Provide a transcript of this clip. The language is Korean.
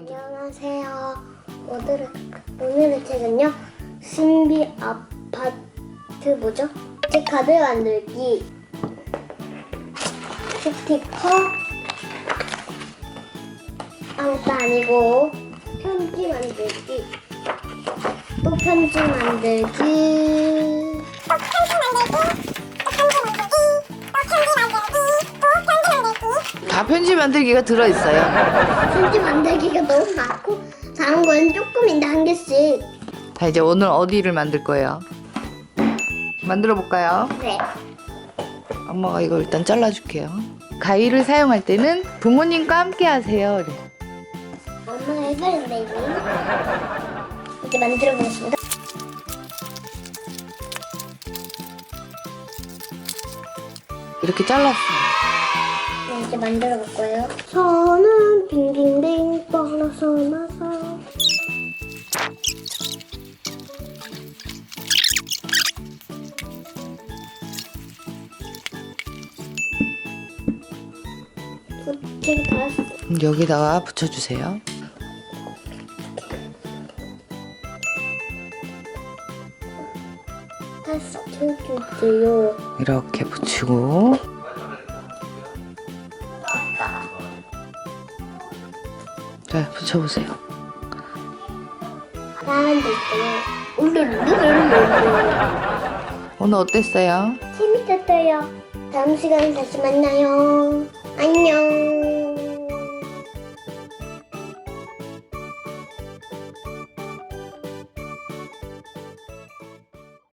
먼저. 안녕하세요. 오늘의, 오늘의 책은요. 신비 아파트 뭐죠? 제 카드 만들기 스티커 아무것도 아니고 편지 만들기 또 편지 만들기 다 편지 만들기가 들어있어요. 편지 만들기가 너무 많고 다른 건 조금인데 한 개씩 자, 이제 오늘 어디를 만들 거예요? 만들어 볼까요? 네. 엄마가 이거 일단 잘라줄게요. 가위를 사용할 때는 부모님과 함께 하세요. 그래. 엄마가 해버렸네 이미 이제 만들어 보겠습니다 이렇게 잘랐어요. 네, 이제 만들어 볼 거예요? 저는 빙빙빙 떠나서 나서. 되게 달았어. 그럼 여기다가 붙여주세요. 달았어. 이렇게 붙이고 자 붙여보세요. 오늘 어땠어요? 재밌었어요 다음 시간에 다시 만나요